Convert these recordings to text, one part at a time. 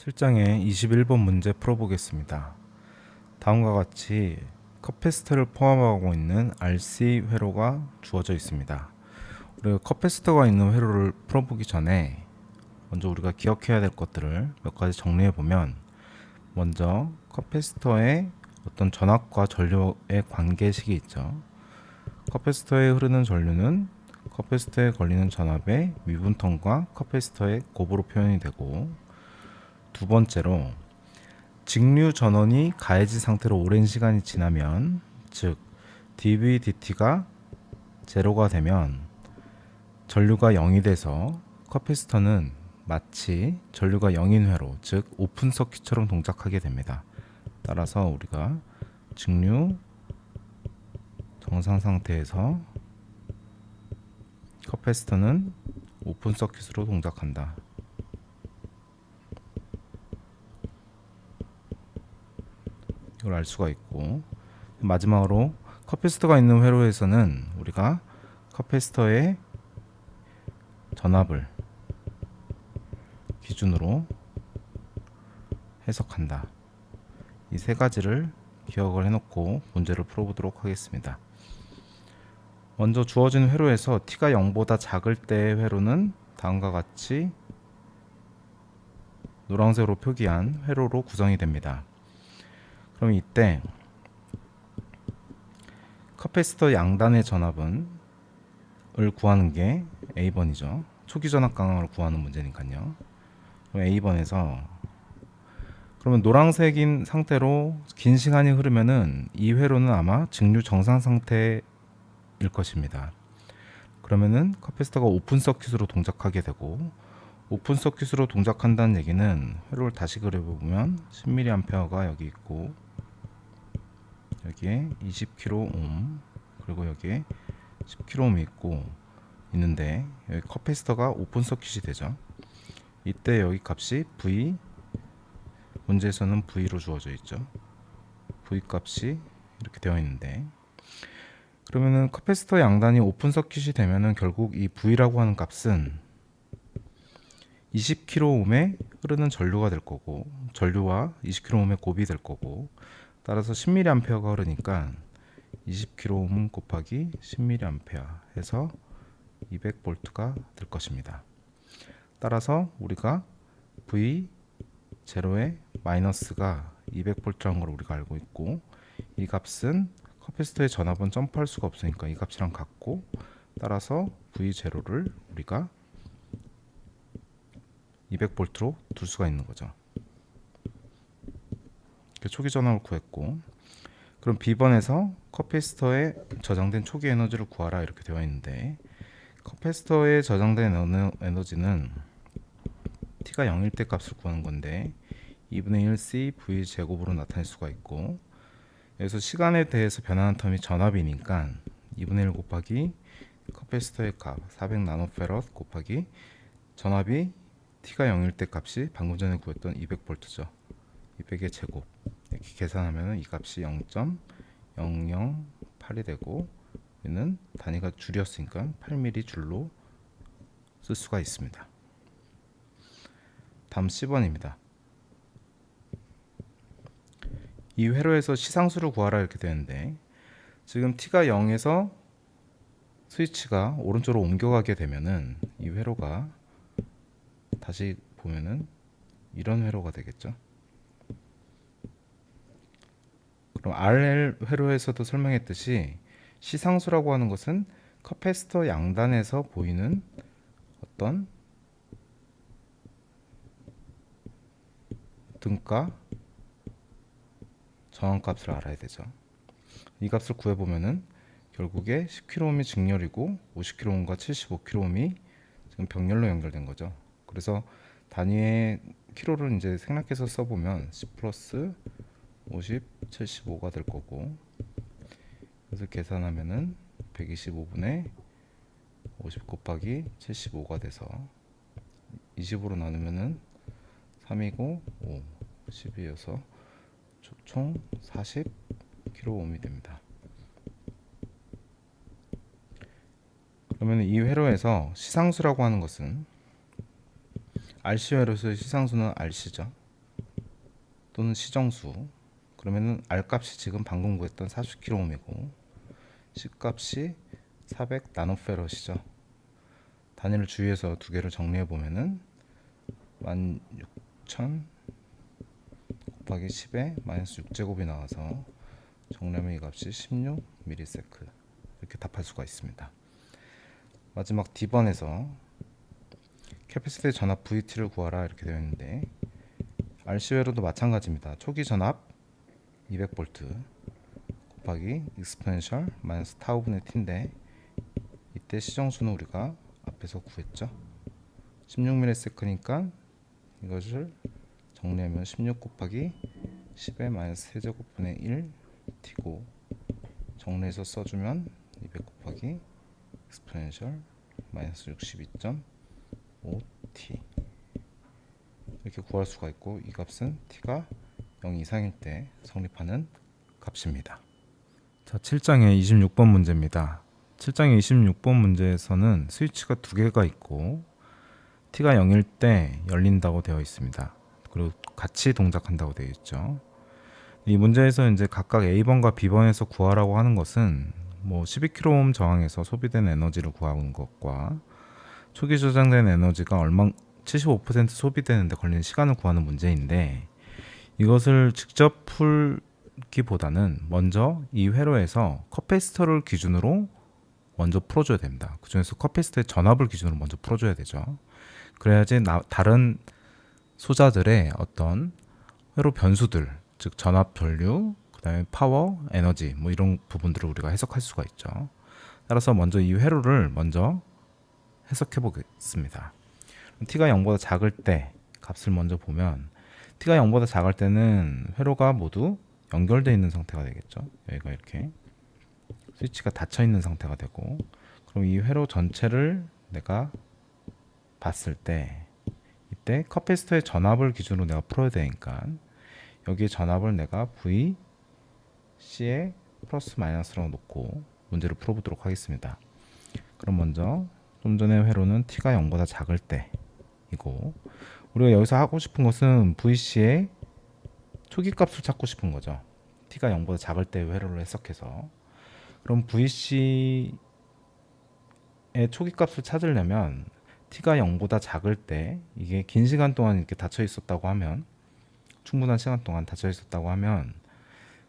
7장의 21번 문제 풀어보겠습니다. 다음과 같이 커패시터를 포함하고 있는 RC 회로가 주어져 있습니다. 우리가 커패시터가 있는 회로를 풀어보기 전에 먼저 우리가 기억해야 될 것들을 몇 가지 정리해 보면 먼저 커패시터의 어떤 전압과 전류의 관계식이 있죠. 커패시터에 흐르는 전류는 커패시터에 걸리는 전압의 미분통과 커패시터의 곱으로 표현이 되고 두 번째로 직류 전원이 가해진 상태로 오랜 시간이 지나면 즉 dv dt가 제로가 되면 전류가 0이 돼서 커패시터는 마치 전류가 0인 회로 즉 오픈 서킷처럼 동작하게 됩니다. 따라서 우리가 직류 정상 상태에서 커패시터는 오픈 서킷으로 동작한다. 이걸 알 수가 있고 마지막으로 커패시터가 있는 회로에서는 우리가 커패시터의 전압을 기준으로 해석한다. 이 세 가지를 기억을 해놓고 문제를 풀어보도록 하겠습니다. 먼저 주어진 회로에서 t가 0보다 작을 때의 회로는 다음과 같이 노란색으로 표기한 회로로 구성이 됩니다. 그럼 이때 커패시터 양단의 전압은 을 구하는 게 A번이죠. 초기 전압 강압을 구하는 문제니까요. 그럼 A번에서 그러면 노란색인 상태로 긴 시간이 흐르면은 이 회로는 아마 직류 정상 상태일 것입니다. 그러면은 커패시터가 오픈 서킷으로 동작하게 되고 오픈 서킷으로 동작한다는 얘기는 회로를 다시 그려보면 10mA가 여기 있고 여기에 20kΩ 그리고 여기에 10kΩ 있고 있는데 여기 커패스터가 오픈 서킷이 되죠. 이때 여기 값이 V 문제에서는 V로 주어져 있죠. V 값이 이렇게 되어 있는데 그러면은 커패스터 양단이 오픈 서킷이 되면은 결국 이 V라고 하는 값은 20kΩ에 흐르는 전류가 될 거고 전류와 20kΩ의 곱이 될 거고 따라서 10mA가 흐르니까 20kΩ 곱하기 10mA 해서 200V가 될 것입니다. 따라서 우리가 V 제로의 마이너스가 200V라는 걸 우리가 알고 있고 이 값은 커패시터의 전압은 점프할 수가 없으니까 이 값이랑 같고 따라서 V 제로를 우리가 200V로 둘 수가 있는 거죠. 초기 전압을 구했고 그럼 B번에서 커패시터에 저장된 초기 에너지를 구하라 이렇게 되어 있는데 커패시터에 저장된 에너- 에너지는 T가 0일 때 값을 구하는 건데 2분의 1 C V 제곱으로 나타낼 수가 있고 여기서 시간에 대해서 변하는 텀이 전압이니까 2분의 1 곱하기 커패시터의 값 400 나노페럿 곱하기 전압이 T가 0일 때 값이 방금 전에 구했던 200V죠. 200의 제곱 이렇게 계산하면 이 값이 0.008이 되고 얘는 단위가 줄이었으니까 8mm 줄로 쓸 수가 있습니다. 다음 10번입니다. 이 회로에서 시상수를 구하라 이렇게 되는데 지금 t가 0에서 스위치가 오른쪽으로 옮겨가게 되면은 이 회로가 다시 보면은 이런 회로가 되겠죠. 그럼 RL 회로에서도 설명했듯이 시상수라고 하는 것은 커패스터 양단에서 보이는 어떤 등가 전원값을 알아야 되죠. 이 값을 구해보면은 결국에 10kΩ이 직렬이고 50kΩ과 75kΩ이 지금 병렬로 연결된 거죠. 그래서 단위의 키로를 이제 생략해서 써보면 10 플러스 50, 75가 될 거고 그래서 계산하면은 125분의 50 곱하기 75가 돼서 20으로 나누면은 3이고 5, 10이어서 총 40kΩ이 됩니다. 그러면 이 회로에서 시상수라고 하는 것은 RC 회로에서의 시상수는 RC죠. 또는 시정수 그러면은 R 값이 지금 방금 구했던 40kΩ이고 C 값이 400 나노페럿이죠. 단위를 주의해서 두 개를 정리해 보면은 16,000 곱하기 10에 마이너스 6제곱이 나와서 정리하면 이 값이 16 미리세크 이렇게 답할 수가 있습니다. 마지막 D번에서 캐패시티 전압 VT를 구하라 이렇게 되어 있는데 RC 회로도 마찬가지입니다. 초기 전압 200V 곱하기 익스포넨셜 마이너스 타우분의 t인데 이때 시정수는 우리가 앞에서 구했죠. 16ms니까 이것을 정리하면 16 곱하기 10의 마이너스 세제곱분의 1 t고 정리해서 써주면 200 곱하기 익스포넨셜 마이너스 62.5 t 이렇게 구할 수가 있고 이 값은 t가 0 이상일 때 성립하는 값입니다. 자, 7장의 26번 문제입니다. 7장의 26번 문제에서는 스위치가 두 개가 있고 t가 0일 때 열린다고 되어 있습니다. 그리고 같이 동작한다고 되어 있죠. 이 문제에서 이제 각각 A번과 B번에서 구하라고 하는 것은 뭐 12kΩ 저항에서 소비된 에너지를 구하는 것과 초기 저장된 에너지가 얼마 75% 소비되는데 걸리는 시간을 구하는 문제인데 이것을 직접 풀기보다는 먼저 이 회로에서 커패시터를 기준으로 먼저 풀어줘야 됩니다. 그 중에서 커패시터의 전압을 기준으로 먼저 풀어줘야 되죠. 그래야지 나, 다른 소자들의 어떤 회로 변수들, 즉 전압 전류, 그다음에 파워, 에너지 뭐 이런 부분들을 우리가 해석할 수가 있죠. 따라서 먼저 이 회로를 먼저 해석해 보겠습니다. t가 0보다 작을 때 값을 먼저 보면 t가 0보다 작을 때는 회로가 모두 연결되어 있는 상태가 되겠죠. 여기가 이렇게 스위치가 닫혀 있는 상태가 되고 그럼 이 회로 전체를 내가 봤을 때 이때 커패시터의 전압을 기준으로 내가 풀어야 되니까 여기에 전압을 내가 V C에 플러스 마이너스로 놓고 문제를 풀어보도록 하겠습니다. 그럼 먼저 좀 전에 회로는 t가 0보다 작을 때이고 우리가 여기서 하고 싶은 것은 VC의 초기 값을 찾고 싶은 거죠. t가 0보다 작을 때 회로를 해석해서 그럼 VC의 초기 값을 찾으려면 t가 0보다 작을 때 이게 긴 시간 동안 이렇게 닫혀 있었다고 하면 충분한 시간 동안 닫혀 있었다고 하면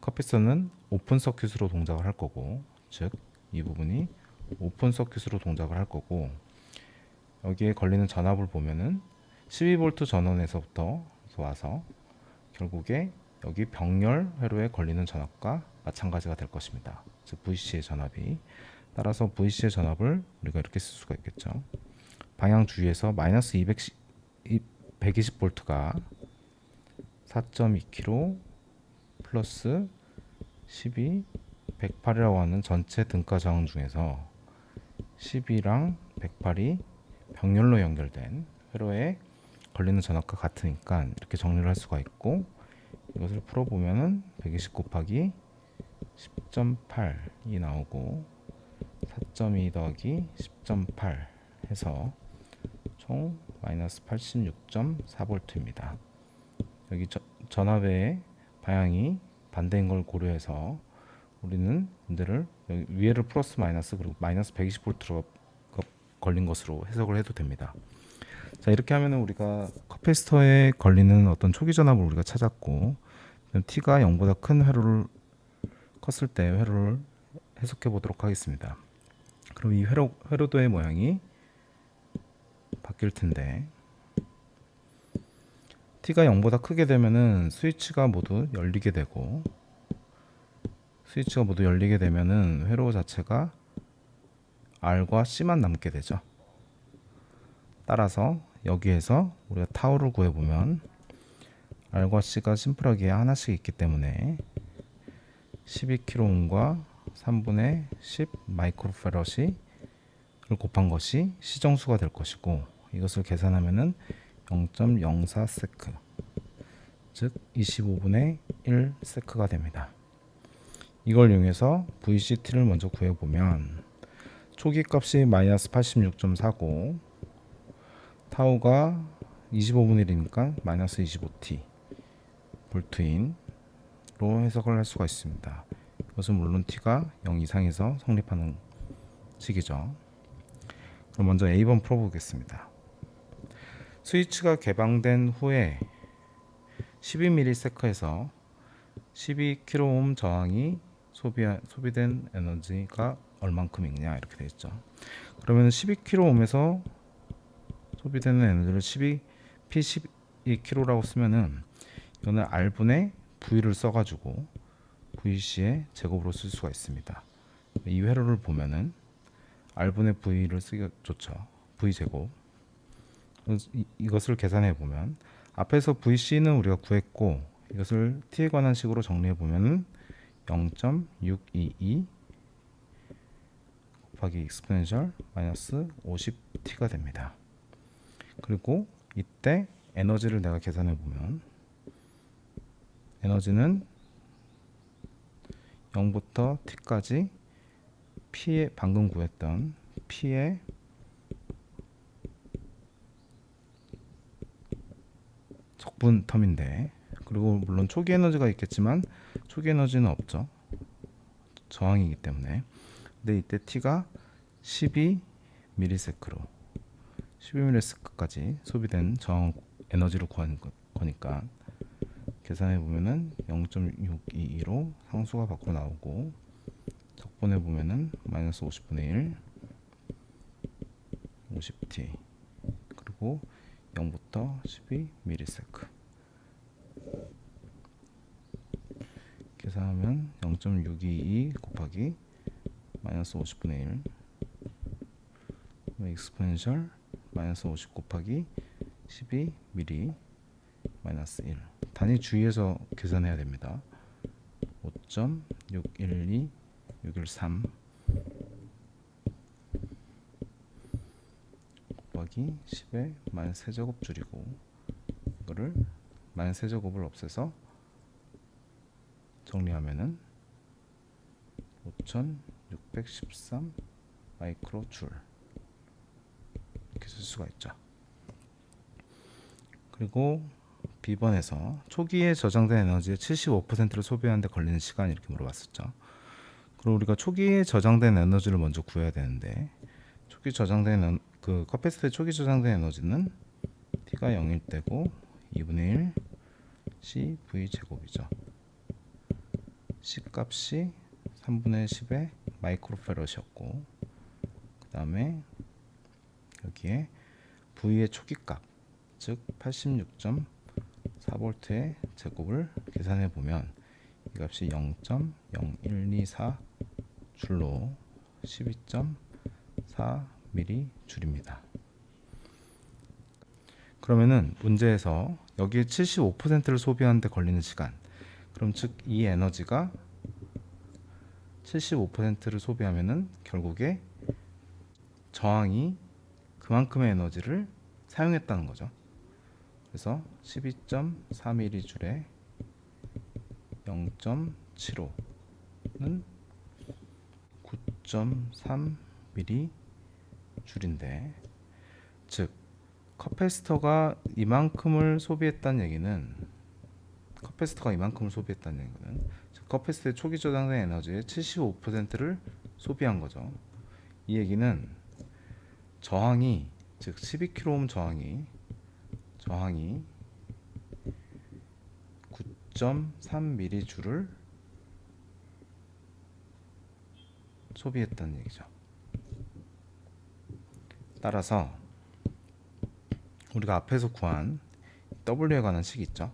커피서는 오픈 서큐트로 동작을 할 거고 즉 이 부분이 오픈 서큐트로 동작을 할 거고 여기에 걸리는 전압을 보면은 12V 전원에서부터 와서 결국에 여기 병렬 회로에 걸리는 전압과 마찬가지가 될 것입니다. 즉 VC의 전압이 따라서 VC의 전압을 우리가 이렇게 쓸 수가 있겠죠. 방향 주위에서 마이너스 200 120V가 4.2kg 플러스 12 108이라고 하는 전체 등가 저항 중에서 12랑 108이 병렬로 연결된 회로에 걸리는 전압과 같으니까 이렇게 정리를 할 수가 있고 이것을 풀어보면은 120 곱하기 10.8이 나오고 4.2 더하기 10.8 해서 총 마이너스 86.4V입니다. 여기 저, 전압의 방향이 반대인 걸 고려해서 우리는 문제를 위에를 플러스 마이너스 그리고 마이너스 120V로 걸린 것으로 해석을 해도 됩니다. 자 이렇게 하면은 우리가 커패시터에 걸리는 어떤 초기 전압을 우리가 찾았고 t가 0보다 큰 회로를 컸을 때 회로를 해석해 보도록 하겠습니다. 그럼 이 회로 회로도의 모양이 바뀔 텐데 t가 0보다 크게 되면은 스위치가 모두 열리게 되고 스위치가 모두 열리게 되면은 회로 자체가 R과 C만 남게 되죠. 따라서 여기에서 우리가 타우를 구해보면 R과 C가 심플하게 하나씩 있기 때문에 12kΩ과 3분의 10 마이크로페럿이 를 곱한 것이 시정수가 될 것이고 이것을 계산하면은 0.04 세크 즉 25분의 1 세크가 됩니다. 이걸 이용해서 VCT를 먼저 구해보면 초기 값이 마이너스 86.4고 타우가 25분의 1이니까 마이너스 25T 볼트인로 해석을 할 수가 있습니다. 이것은 물론 t가 0 이상에서 성립하는 식이죠. 그럼 먼저 A번 풀어보겠습니다. 스위치가 개방된 후에 12ms에서 12kΩ 저항이 소비 소비된 에너지가 얼만큼이냐 이렇게 되어 있죠. 그러면 12kΩ에서 소비되는 에너지를 12 P12kg라고 쓰면은 이거는 R분의 V를 써가지고 VC의 제곱으로 쓸 수가 있습니다. 이 회로를 보면은 R분의 V를 쓰기가 좋죠. V 제곱. 이- 이것을 계산해 보면 앞에서 VC는 우리가 구했고 이것을 t에 관한 식으로 정리해 보면은 0.622 곱하기 익스포넨셜 마이너스 50t가 됩니다. 그리고 이때 에너지를 내가 계산해 보면 에너지는 0부터 t까지 p의 방금 구했던 p의 적분 텀인데 그리고 물론 초기 에너지가 있겠지만 초기 에너지는 없죠. 저항이기 때문에. 근데 이때 t가 12 미리세크로 12 미리세크까지 소비된 저항 에너지를 구하는 거- 거니까 계산해 보면은 0.622로 상수가 밖으로 나오고 적분해 보면은 마이너스 50분의 1 50t 그리고 0부터 12 미리세크. 계산하면 0.622 곱하기 마이너스 50분의 1 익스포넨셜 마이너스 50 곱하기 12 미리 마이너스 1 단위 주의해서 계산해야 됩니다. 5.612 613 곱하기 10의 마이너스 세제곱 줄이고 이거를 마이너스 세제곱을 없애서 정리하면은 5613 마이크로 줄 수가 있죠. 그리고 B번에서 초기에 저장된 에너지의 75%를 소비하는데 걸리는 시간 이렇게 물어봤었죠. 그럼 우리가 초기에 저장된 에너지를 먼저 구해야 되는데 초기 저장된 에- 그 커패시티 초기 저장된 에너지는 t가 0일 때고 2분의 1 cv 제곱이죠. c 값이 3분의 10의 마이크로페럿이었고 그 다음에 여기에 v의 초기 값, 즉 86.4V의 제곱을 계산해 보면 이 값이 0.0124 줄로 12.4 미리 줄입니다. 그러면은 문제에서 여기에 75%를 소비하는데 걸리는 시간 그럼 즉 이 에너지가 75%를 소비하면은 결국에 저항이 그만큼의 에너지를 사용했다는 거죠. 그래서 12.4mJ에 0.75는 9.3mJ 줄인데 즉 커패시터가 이만큼을 소비했다는 얘기는 커패시터가 이만큼을 소비했다는 얘기는 즉 커패시터의 초기 저장된 에너지의 75%를 소비한 거죠. 이 얘기는 저항이 즉 12kΩ 저항이 저항이 9.3mJ 줄을 소비했다는 얘기죠. 따라서 우리가 앞에서 구한 W에 관한 식이 있죠.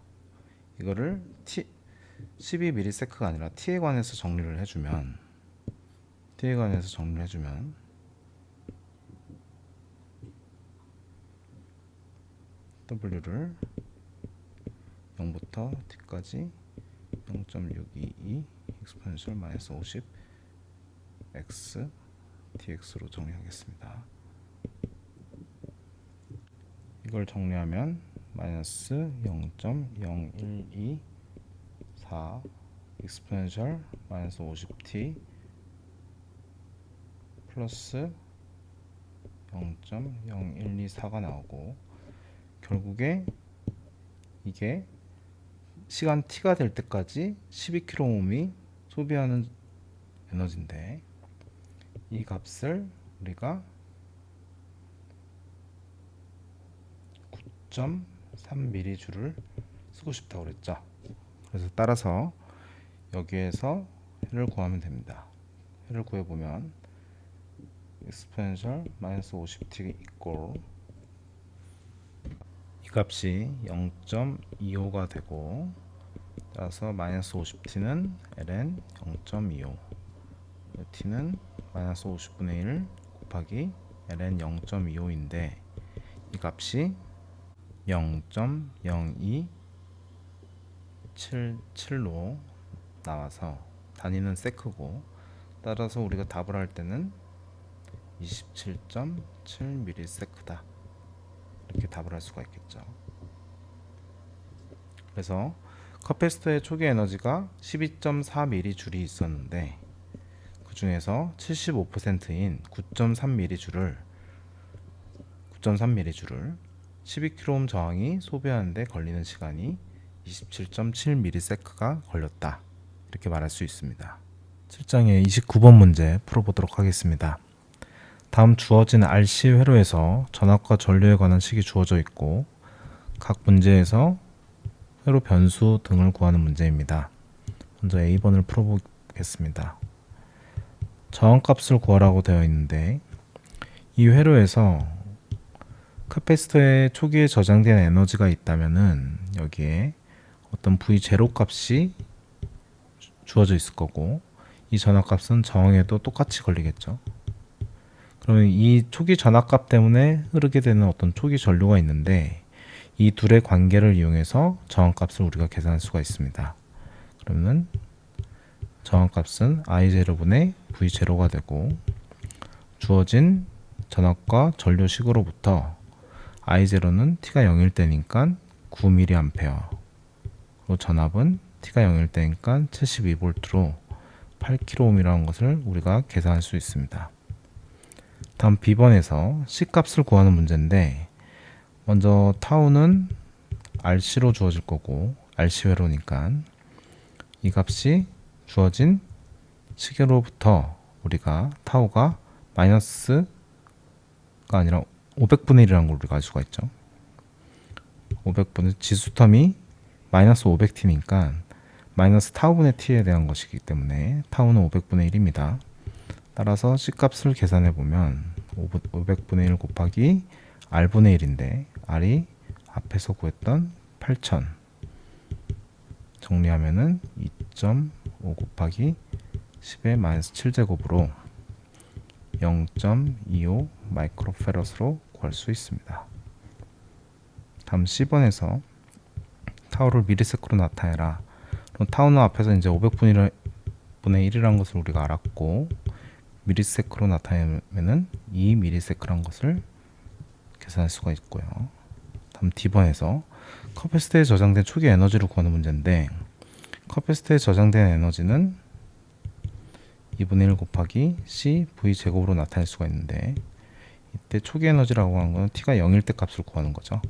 이거를 T 12ms가 아니라 T에 관해서 정리를 해주면 T에 관해서 정리를 해주면 W를 0부터 T까지 0.622 익스포넨셜 마이너스 50 x dx로 정리하겠습니다. 이걸 정리하면 마이너스 0.0124 익스포넨셜 마이너스 50t 플러스 0.0124가 나오고 결국에 이게 시간 t가 될 때까지 12kΩ이 소비하는 에너지인데 이 값을 우리가 9.3mJ를 쓰고 싶다고 그랬죠. 그래서 따라서 여기에서 해를 구하면 됩니다. 해를 구해 보면 exponential 마이너스 50t equal 이 값이 0.25가 되고 따라서 마이너스 50t는 ln 0.25 t는 마이너스 50분의 1 곱하기 ln 0.25인데 이 값이 0.0277로 나와서 단위는 세크고 따라서 우리가 답을 할 때는 27.7ms다 이렇게 답을 할 수가 있겠죠. 그래서 커패스터의 초기 에너지가 12.4mJ이 있었는데 그 중에서 75%인 9.3mJ를 9.3mJ를 12kΩ 저항이 소비하는데 걸리는 시간이 27.7ms가 걸렸다. 이렇게 말할 수 있습니다. 7장의 29번 문제 풀어보도록 하겠습니다. 다음 주어진 RC 회로에서 전압과 전류에 관한 식이 주어져 있고 각 문제에서 회로 변수 등을 구하는 문제입니다. 먼저 A번을 풀어보겠습니다. 저항값을 구하라고 되어 있는데 이 회로에서 카패시터에 초기에 저장된 에너지가 있다면은 여기에 어떤 V0 값이 주어져 있을 거고 이 전압값은 저항에도 똑같이 걸리겠죠. 그러면 이 초기 전압값 때문에 흐르게 되는 어떤 초기 전류가 있는데 이 둘의 관계를 이용해서 저항값을 우리가 계산할 수가 있습니다. 그러면 저항값은 I0분의 V0가 되고 주어진 전압과 전류식으로부터 I0는 T가 0일 때니까 9mA 그리고 전압은 T가 0일 때니까 72V로 8kΩ이라는 것을 우리가 계산할 수 있습니다. 다음 B번에서 C값을 구하는 문제인데 먼저 타우는 RC로 주어질 거고 RC 회로니까 이 값이 주어진 시계로부터 우리가 타우가 마이너스가 아니라 500분의 1이라는 걸 우리가 알 수가 있죠. 500분의 지수텀이 마이너스 500t니까 마이너스 타우분의 t에 대한 것이기 때문에 타우는 500분의 1입니다. 따라서 C값을 계산해 보면 500분의 1 곱하기 R분의 1인데 R이 앞에서 구했던 8000 정리하면은 2.5 곱하기 10의 마이너스 7제곱으로 0.25 마이크로페럿으로 구할 수 있습니다. 다음 C번에서 타우를 미리세크로 나타내라. 그럼 타우는 앞에서 이제 500분의 1이라는 것을 우리가 알았고 미리세크로 나타내면은 2 미리세크란 것을 계산할 수가 있고요. 다음 D번에서 커패시터에 저장된 초기 에너지를 구하는 문제인데 커패시터에 저장된 에너지는 2분의 1 곱하기 C V 제곱으로 나타낼 수가 있는데 이때 초기 에너지라고 하는 것은 T가 0일 때 값을 구하는 거죠.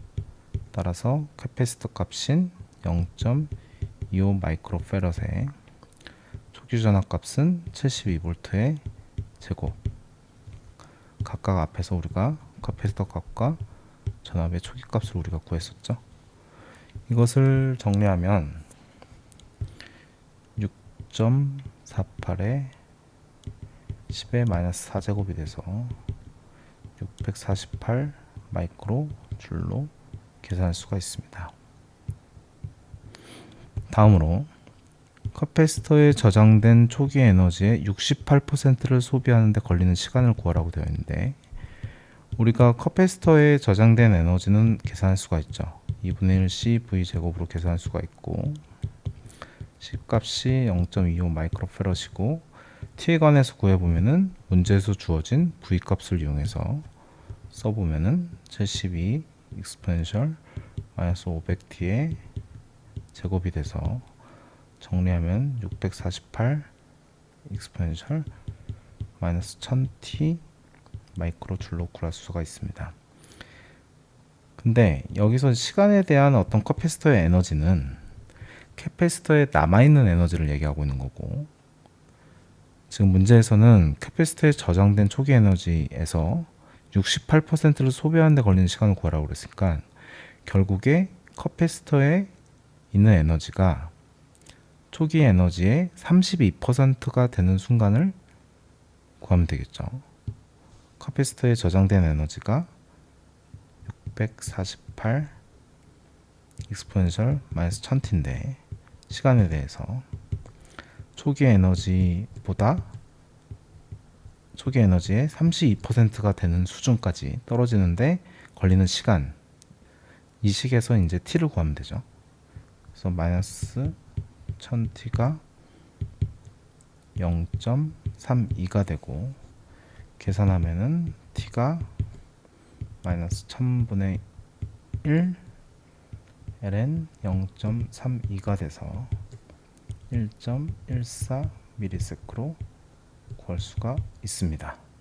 따라서 캐패시터 값인 0.25 마이크로페럿의 초기 전압 값은 72V의 제곱 각각 앞에서 우리가 카패시터 값과 전압의 초기 값을 우리가 구했었죠. 이것을 정리하면 6.48에 10의 마이너스 4제곱이 돼서 648 마이크로 줄로 계산할 수가 있습니다. 다음으로 커패시터에 저장된 초기 에너지의 68%를 소비하는 데 걸리는 시간을 구하라고 되어 있는데 우리가 커패시터에 저장된 에너지는 계산할 수가 있죠. 2분의 1 CV 제곱으로 계산할 수가 있고 C 값이 0.25 마이크로페럿이고 T에 관해서 구해보면은 문제에서 주어진 V 값을 이용해서 써보면은 72 exponential 마이너스 500T의 제곱이 돼서 정리하면 648 exponential 마이너스 1000T 마이크로 줄로 구할 수가 있습니다. 근데 여기서 시간에 대한 어떤 커패시터의 에너지는 캐패시터에 남아 있는 에너지를 얘기하고 있는 거고 지금 문제에서는 캐패시터에 저장된 초기 에너지에서 68%를 소비하는 데 걸리는 시간을 구하라고 그랬으니까 결국에 커패시터에 있는 에너지가 초기 에너지의 32%가 되는 순간을 구하면 되겠죠. 커패시터에 저장된 에너지가 648 익스포넨셜 마이너스 1000t인데 시간에 대해서 초기 에너지보다 초기 에너지의 32%가 되는 수준까지 떨어지는데 걸리는 시간 이 식에서 이제 t를 구하면 되죠. 그래서 마이너스 1000t가 0.32가 되고 계산하면은 t가 마이너스 1000분의 1 ln 0.32가 돼서 1.14 미리세크로 구할 수가 있습니다.